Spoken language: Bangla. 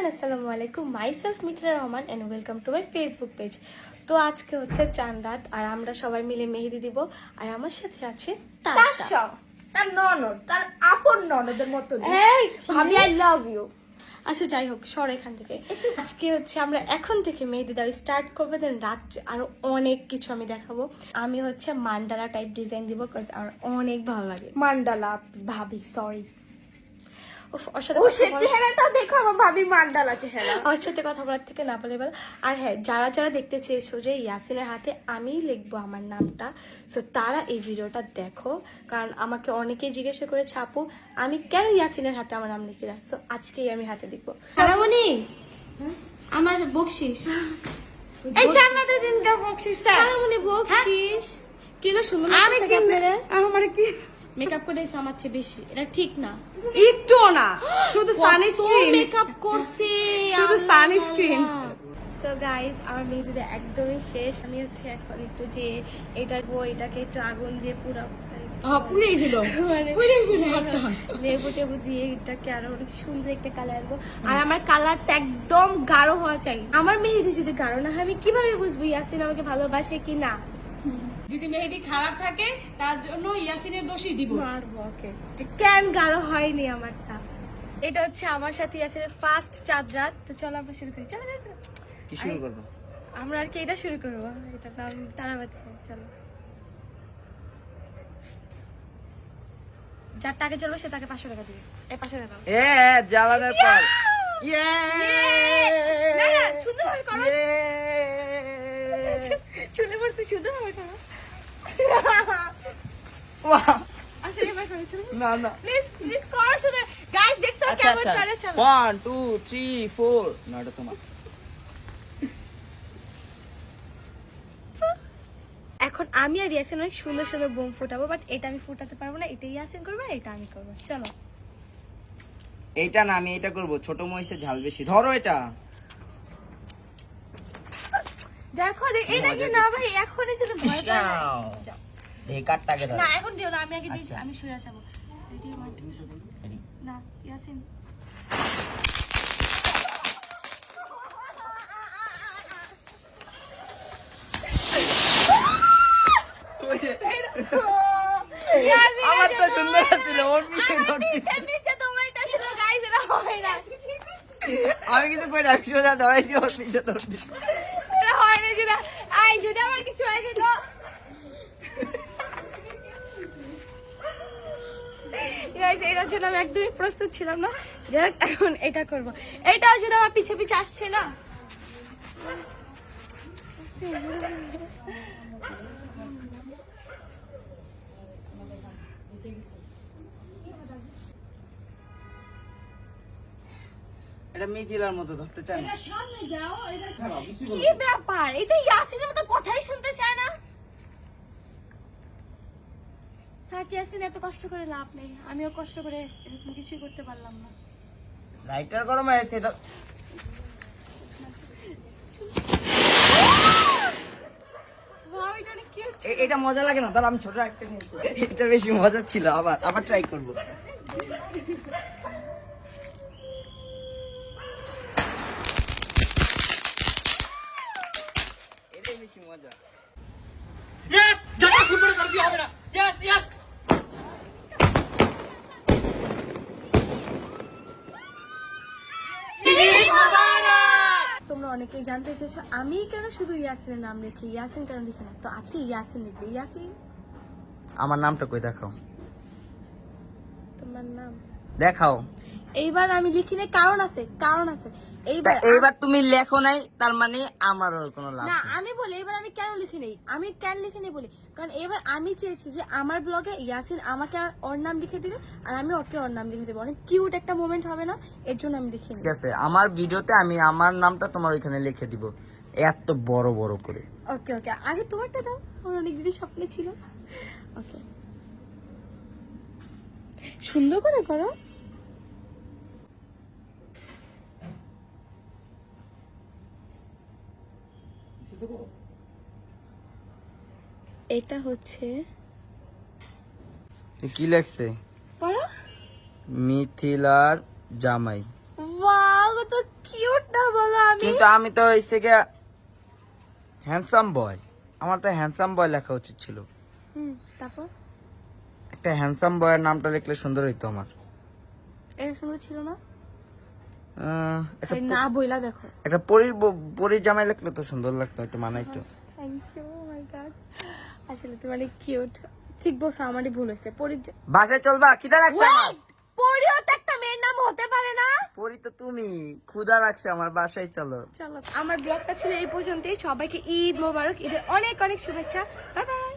এভরিওয়ান আসসালামু আলাইকুম myself Mithila Rahman and welcome to my Facebook page তো আজকে হচ্ছে চান রাত আর আমরা সবাই মিলে মেহেদি দিব আর আমার সাথে আছে তার তার ননদ তার আপন ননদের মতো এই, ভাবি আই লাভ ইউ আচ্ছা যাই হোক সর এখান থেকে। আজকে হচ্ছে আমরা এখন থেকে মেহেদি দাও স্টার্ট করব দেন রাত্রে আরও অনেক কিছু আমি দেখাবো। আমি হচ্ছে মান্ডালা টাইপ ডিজাইন দিব বিকজ আমার অনেক ভালো লাগে। মান্ডালা ভাবি সরি ওর সাথে ও কথা সে বলার- চেহারাটা দেখো আমার ভাবি মান্ডালা চেহারা ওর সাথে কথা বলার থেকে না বলে আর হ্যাঁ যারা যারা দেখতে চেয়েছো যে ইয়াসিনের হাতে আমি লিখব আমার নামটা সো তারা এই ভিডিওটা দেখো। কারণ আমাকে অনেকেই জিজ্ঞাসা করেছে আপু আমি কেন ইয়াসিনের হাতে আমার নাম লিখে দাও সো আজকেই আমি হাতে লিখব। খালামণি আমার বকশিস। এই জান্নাতের দিনটা বকশিস খালামণি বকশিস। কি গো সুন্দর আমি কি আমার কি মেকআপ করে আমার চেয়ে বেশি। এটা ঠিক না। একটু না শুধু সানস্ক্রিন মেকআপ করছি শুধু sunscreen। সো গাইজ আমার একদমই শেষ। আমি হচ্ছে এখন একটু যে এটার বই এটাকে একটু আগুন দিয়ে পুরো পুরেই দিল। মানে লেবু টেবু দিয়ে এটাকে আরও অনেক সুন্দর একটা কালার আনব। আর আমার কালারটা একদম গাঢ় হওয়া চাই। আমার মেহেদি যদি গাঢ় না হয় আমি কীভাবে বুঝব? ইয়াসিন আমাকে ভালোবাসে কি না? যদি মেহেদি খারাপ থাকে তার জন্য ইয়াসিনের দোষই দিব। মারবো ওকে। কেন গাঢ় হয়নি আমারটা? এটা হচ্ছে আমার সাথে ইয়াসিনের ফার্স্ট চাঁদ রাত। তো চলো আমরা শুরু করি। চলো। কি শুরু করব? আমরা আর কি এটা শুরু করব? এটা নাম তারাবাতি চলো। যার টাকা চলবে সে তাকে পাঁচশো টাকা দিবে। এই পাঁচশো টাকা এ জ্বালানোর পর। ইয়ে! না, না, সুন্দরভাবে করো। ইয়ে! চলে পড়তে সুন্দরভাবে করো আসলে এবার করো চলো এখন আমি আর ইয়াসিন অনেক সুন্দর সুন্দর বোম ফুটাবো বাট এটা আমি ফুটাতে পারব না, এটা ইয়াসিন করবে এটা আমি করব। চলো। এইটা না, আমি এটা করব। ছোট মহিষের ঝাল বেশি। ধরো এটা। দেখো দেখ এটা কি না ভাই এখনই শুধু ভয় পায়। এই কাঠটাকে ধরো। না এখন দিও না আমি আগে দিয়েছি আচ্ছা। আমি শুয়ে যাব না ইয়াসিন। আমার তো সুন্দর ছিল ওর পিছে ধরছি। নিচে নিচে ছিল গাইস এটা হয় না। আমি কিন্তু কই রাখছি সোজা ধরাইছি ওর পিছে এটা হয় না যদি আই হয়ে গাইস এটার জন্য আমি একদমই প্রস্তুত ছিলাম না যাই এখন এটা করব এটাও যদি আমার পিছে পিছে আসছে না এটা মিথিলার মতো ধরতে চাই না। সামনে যাও এটা কি ব্যাপার? এটা ইয়াসিনের মতো কথাই শুনতে চায় না। থাক ইয়াসিন এত কষ্ট করে লাভ নেই। আমিও কষ্ট করে এরকম কিছুই করতে পারলাম না। রাইটার গরম হয়েছে এটা এটা মজা লাগে না তাহলে আমি ছোট একটা নিয়ে। এটা বেশি মজা ছিল আবার আবার ট্রাই করব। বেশি মজা। ইয়েস জানা ফুটবল করবি হবে না? ইয়েস ইয়েস তোমরা অনেকেই জানতে চেয়েছো আমি কেন শুধু ইয়াসিনের নাম লিখি? ইয়াসিন কেন লিখে না? তো আজকে ইয়াসিন লিখবে। ইয়াসিন? আমার নামটা কই দেখাও? তোমার নাম? দেখাও। এইবার আমি লিখি নাই কারণ আছে কারণ আছে। এইবার এইবার তুমি লেখো নাই তার মানে আমার কোনো লাভ না আমি বলি এবার আমি কেন লিখি নেই? আমি কেন লিখে নেই বলি? কারণ এবার আমি চেয়েছি যে আমার ব্লগে ইয়াসিন আমাকে আর ওর নাম লিখে দিবে আর আমি ওকে ওর নাম লিখে দেবো। অনেক কিউট একটা মোমেন্ট হবে না? এর জন্য আমি লিখি ঠিক আছে আমার ভিডিওতে আমি আমার নামটা তোমার ওইখানে লিখে দিব এত বড় বড় করে। ওকে ওকে। আগে তোমারটা দাও আমার অনেক দিনের স্বপ্নে ছিল। ওকে। সুন্দর করে করো। এটা হচ্ছে কি পড়ো। মিথিলার জামাই। ওয়াও কত কিউট না বলো আমি। কিন্তু আমি তো হ্যান্ডসাম বয় আমার তো হ্যান্ডসাম বয় লেখা উচিত ছিল। হুম তারপর? একটা হ্যান্ডসাম বয়ের নামটা লিখলে সুন্দর হইতো আমার। এটা সুন্দর ছিল না? না বইলা দেখো। একটা পরির ব- জামাই লিখলে তো সুন্দর লাগতো একটু মানাইতো। থ্যাংক ইউ মাই গড আসলে তুমি অনেক কিউট ঠিক বলছো আমারই ভুল হয়েছে। পরি বাসায় চলবা লাগছে আমার। পরিও তো একটা মেয়ের নাম হতে পারে না? পরি তো তুমি লাগছে আমার বাসায় চলো। চলো আমার ব্লগটা ছিল এই পর্যন্তই। সবাইকে ঈদ মোবারক ঈদের অনেক অনেক শুভেচ্ছা। Bye bye